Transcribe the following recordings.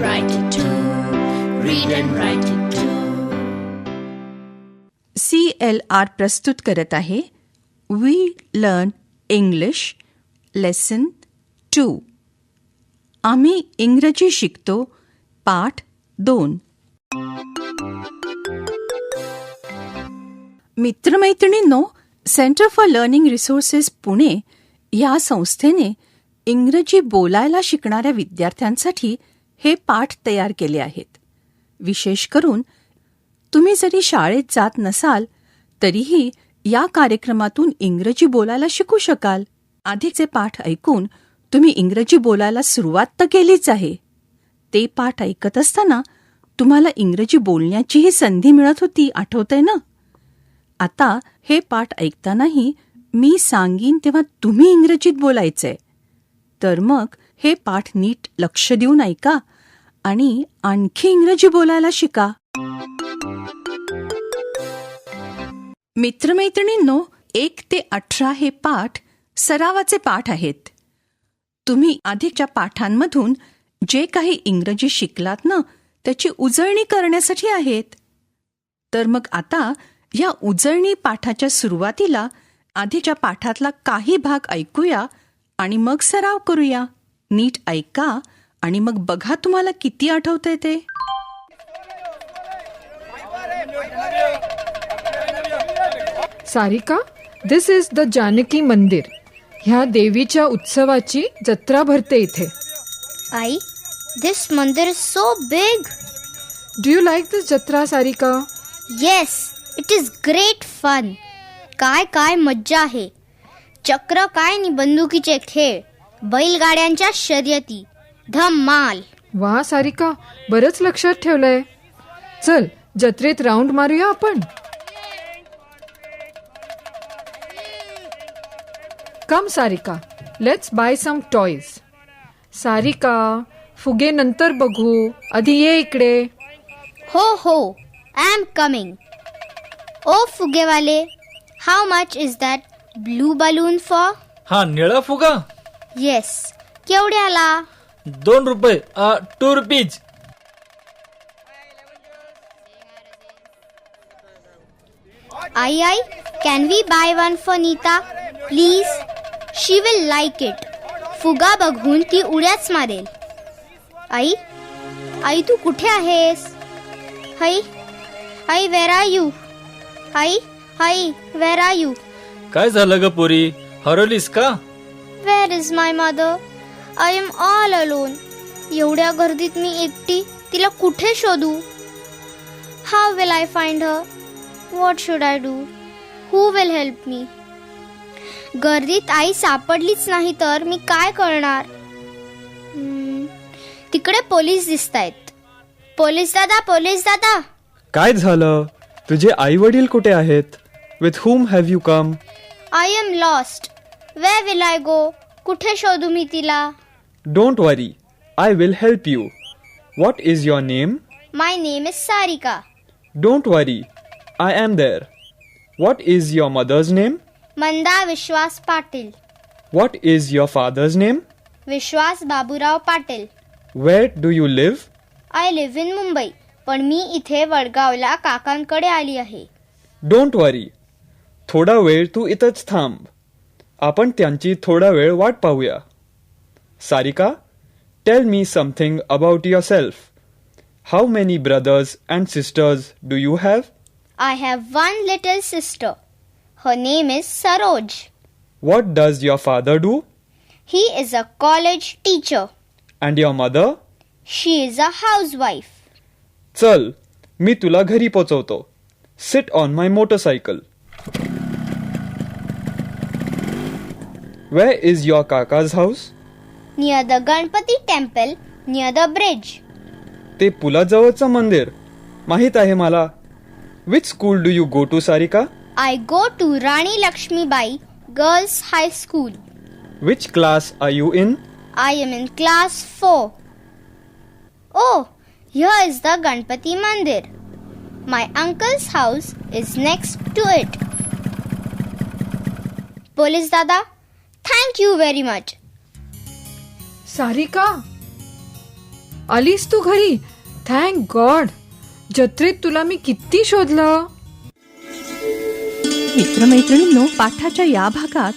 and write it too. Read and write it too. C L R प्रस्तुत करत आहे we learn English lesson two आम्ही इंग्रजी शिकतो पाठ दोन मित्रमैत्रिणींनो centre for learning resources Pune या संस्थेने इंग्रजी बोलायला शिकणाऱ्या विद्यार्थ्यांसाठी हे पाठ तयार केले आहेत. विशेष करून तुम्ही जरी शाळेत जात नसाल तरीही या कार्यक्रमातून इंग्रजी बोलायला शिकू शकाल. आधीचे पाठ ऐकून तुम्ही इंग्रजी बोलायला सुरुवात तर केलीच आहे. ते पाठ ऐकत असताना तुम्हाला इंग्रजी बोलण्याचीही संधी मिळत होती आठवतंय ना? आता हे पाठ ऐकतानाही मी सांगीन तेव्हा तुम्ही इंग्रजीत बोलायचंय. तर मग हे पाठ नीट लक्ष देऊन ऐका. आणि आणखी इंग्रजी बोलायला शिका. मित्रमैत्रिणींनो एक ते अठरा हे पाठ सरावाचे पाठ आहेत. तुम्ही आधीच्या पाठांमधून जे काही इंग्रजी शिकलात ना त्याची उजळणी करण्यासाठी आहेत. तर मग आता या उजळणी पाठाच्या सुरुवातीला आधीच्या पाठातला काही भाग ऐकूया आणि मग सराव करूया. नीट ऐका आणि मग बघा तुम्हाला किती आठवतंय ते. Sarika this is the Janaki mandir ह्या देवीच्या उत्सवाची जत्रा भरते इथे. आई this mandir is so big. Do you like this jatra Sarika? Yes, it is great fun. काय काय मज्जा आहे. चक्र काय नि बंदुकीचे खेळ. बैलगाड्यांच्या शर्यती. धम्माल वा सारिका बरंच लक्षात ठेवलंय. चल जत्रेत राऊंड मारूया आपण? Come Sarika let's buy some toys Sarika फुगे नंतर बघू. आधी ये इकडे. हो हो आय एम कमिंग ओ फुगेवाले how much is that blue balloon for हा निळा फुगा? येस केवढ्याला? दोन रुपये टू रुपीज आई आई can we buy one for Nita please she will like it फुगा बघून ती उड्याच मारेल. आई आई तू कुठे आहेस? आई आई वेर आर यू आई आई वेर आर यू काय झालं ग पोरी? हरवलीस का? Where is my mother I am all alone एवढ्या गर्दीत मी एकटी तिला कुठे शोधू? How will I find her what should I do who will help me गर्दीत आई सापडलीच नाही तर मी काय करणार? हम्म, तिकडे पोलीस दिसत आहेत पोलीस दादा पोलीस दादा. काय झालं? तुझे आई वडील कुठे आहेत? With whom have you come I am lost where will I go कुठे शोधू मी तिला? Don't worry I will help you what is your name my name is Sarika don't worry I am there what is your mother's name Manda Vishwas Patil what is your father's name Vishwas Baburao Patil where do you live I live in Mumbai पण मी इथे वडगावला काकांकडे आली आहे. Don't वरी थोडा वेळ तू इथंच थांब. आपण त्यांची थोडा वेळ वाट पाहूया. Sarika tell me something about yourself how many brothers and sisters do you have I have one little sister her name is Saroj What does your father do? He is a college teacher And your mother? She is a housewife चल मी तुला घरी पोचवतो sit on my motorcycle Where is your काकाज house Near the Ganpati temple near the bridge ते पुलाजवळचं मंदिर माहीत आहे मला which school do you go to Sarika I go to Rani Lakshmibai girls high school which class are you in I am in class 4. Oh, here is the Ganpati Mandir. My uncle's house is next to it. Police Dada, thank you very much. Sarika? आलीस तू घरी? Thank God जत्रेत तुला मी किती शोधलं? मित्रमैत्रिणींनो पाठाच्या या भागात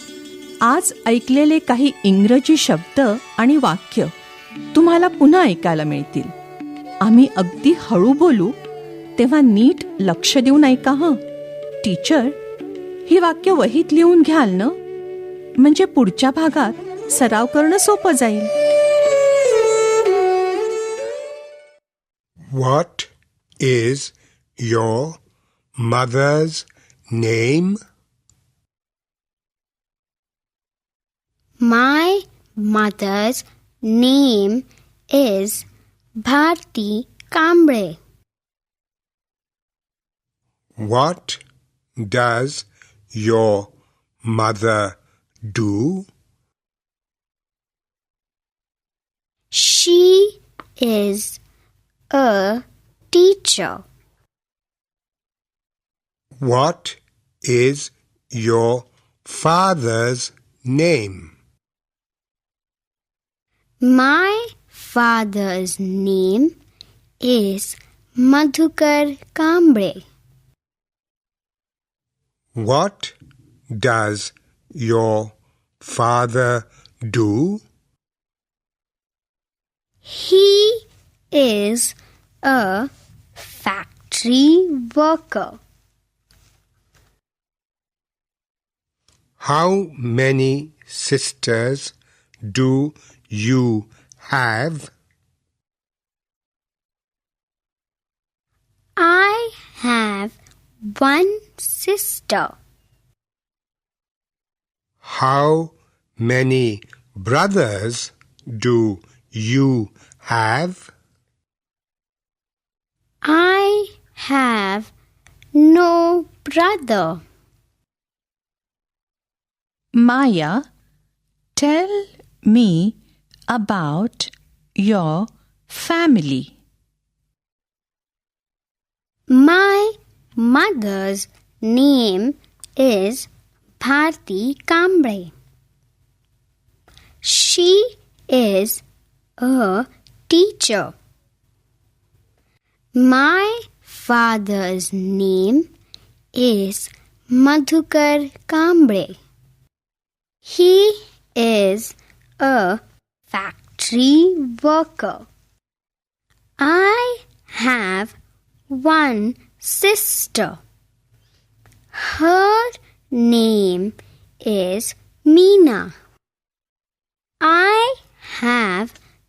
आज ऐकलेले काही इंग्रजी शब्द आणि वाक्य तुम्हाला पुन्हा ऐकायला मिळतील. आम्ही अगदी हळू बोलू तेव्हा नीट लक्ष देऊन ऐका हं. टीचर ही वाक्य वहीत लिहून घ्याल ना? म्हणजे पुढच्या भागात सराव करणं सोपं जाईल What is your mother's name? My mother's name is Bharti Kamble. What does your mother do? Is a teacher. What is your father's name? My father's name is Madhukar Kamble. What does your father do? He is a factory worker. How many sisters do you have? I have one sister. How many brothers do you have? I have no brother. Maya, tell me about your family. My mother's name is Bharti Kamble. She is a teacher. My father's name is Madhukar Kamble. He is a factory worker. I have one sister. Her name is Meena. I have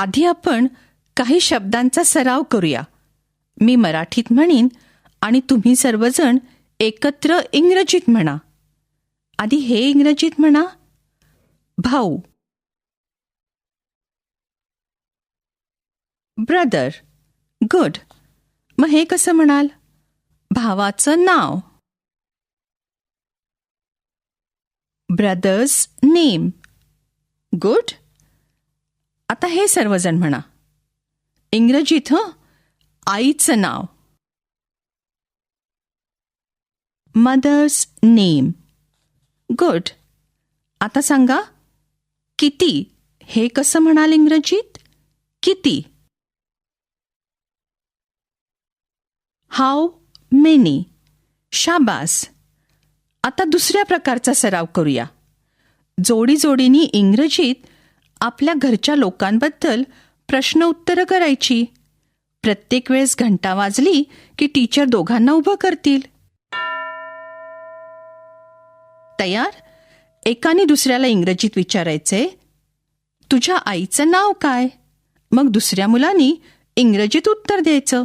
आधी आपण काही शब्दांचा सराव करूया. मी मराठीत म्हणीन आणि तुम्ही सर्वजण एकत्र इंग्रजीत म्हणा. आधी हे इंग्रजीत म्हणा. भाऊ. ब्रदर. गुड. मग हे कसं म्हणाल? भावाचं नाव. Brother's name. गुड. आता हे सर्वजण म्हणा. इंग्रजीत हं आईचं नाव. मदर्स नेम गुड आता सांगा किती? हे कसं म्हणाल इंग्रजीत? किती? हाऊ मेनी शाबास. आता दुसऱ्या प्रकारचा सराव करूया. जोडी जोडीनी इंग्रजीत आपल्या घरच्या लोकांबद्दल प्रश्न उत्तरं करायची. प्रत्येक वेळेस घंटा वाजली की टीचर दोघांना उभं करतील. तयार? एकाने दुसऱ्याला इंग्रजीत विचारायचे तुझ्या आईचं नाव काय? मग दुसऱ्या मुलांनी इंग्रजीत उत्तर द्यायचं.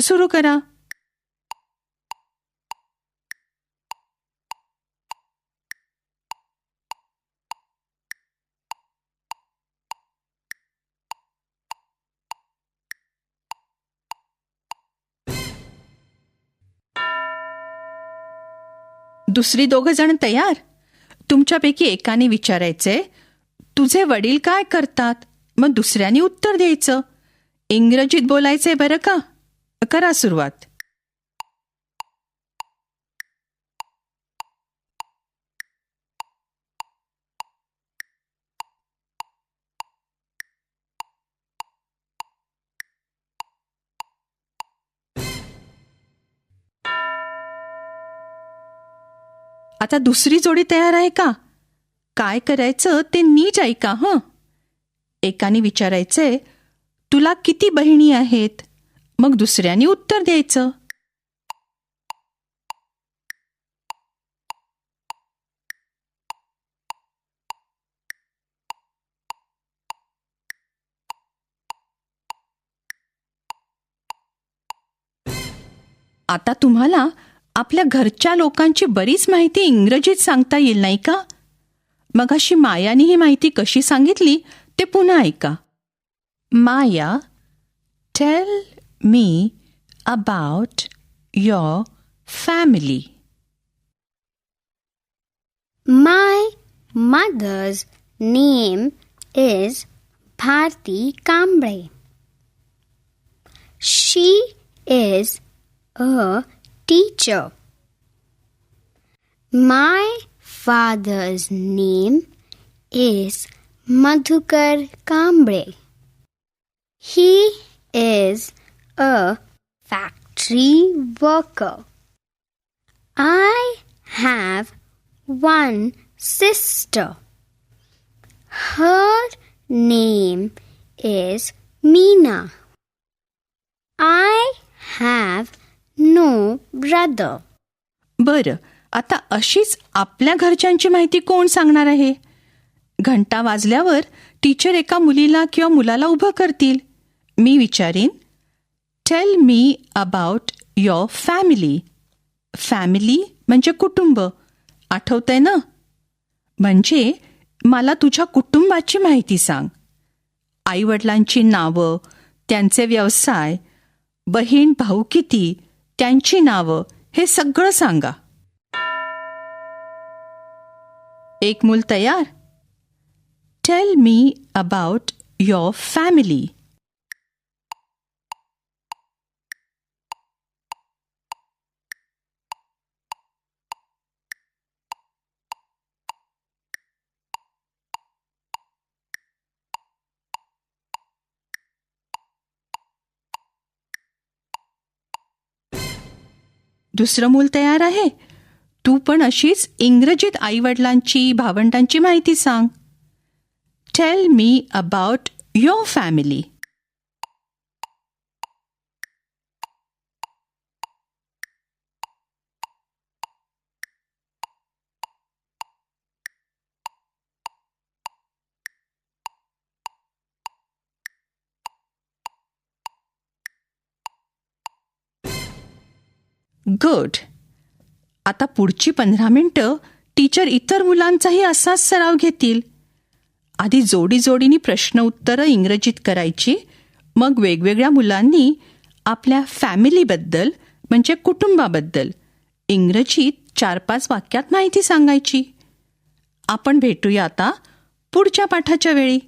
सुरू करा. दुसरी दोघं जण तयार? तुमच्यापैकी एकाने विचारायचे तुझे वडील काय करतात? मग दुसऱ्याने उत्तर द्यायचं इंग्रजीत बोलायचंय बरं का? करा सुरुवात. आता दुसरी जोडी तयार आहे का? काय करायचं ते नीट ऐका हं. एकाने विचारायचे तुला किती बहिणी आहेत? मग दुसऱ्याने उत्तर द्यायचं. आता तुम्हाला आपल्या घरच्या लोकांची बरीच माहिती इंग्रजीत सांगता येईल नाही का? मग अशी मायाने ही माहिती कशी सांगितली ते पुन्हा ऐका. Maya tell me about your family my mother's name is Bharati Kamble she is a teacher. My father's name is Madhukar Kambre. He is a factory worker. I have one sister. Her name is Meena. I have no brother बरं आता अशीच आपल्या घरच्यांची माहिती कोण सांगणार आहे? घंटा वाजल्यावर टीचर एका मुलीला किंवा मुलाला उभं करतील. मी विचारीन tell me about your family family म्हणजे कुटुंब. आठवतंय ना? म्हणजे मला तुझ्या कुटुंबाची माहिती सांग. आईवडिलांची नावं त्यांचे व्यवसाय बहीण भाऊ किती त्यांची नावं हे सगळं सांगा. एक मूल तयार. Tell me about your family दुसरं मूल तयार आहे. तू पण अशीच इंग्रजीत आईवडिलांची भावंडांची माहिती सांग. Tell me about your family good आता पुढची पंधरा मिनटं टीचर इतर मुलांचाही असाच सराव घेतील. आधी जोडी जोडीनी प्रश्न उत्तरं इंग्रजीत करायची मग वेगवेगळ्या मुलांनी आपल्या फॅमिलीबद्दल म्हणजे कुटुंबाबद्दल इंग्रजीत चार पाच वाक्यात माहिती सांगायची. आपण भेटूया आता पुढच्या पाठाच्या वेळी.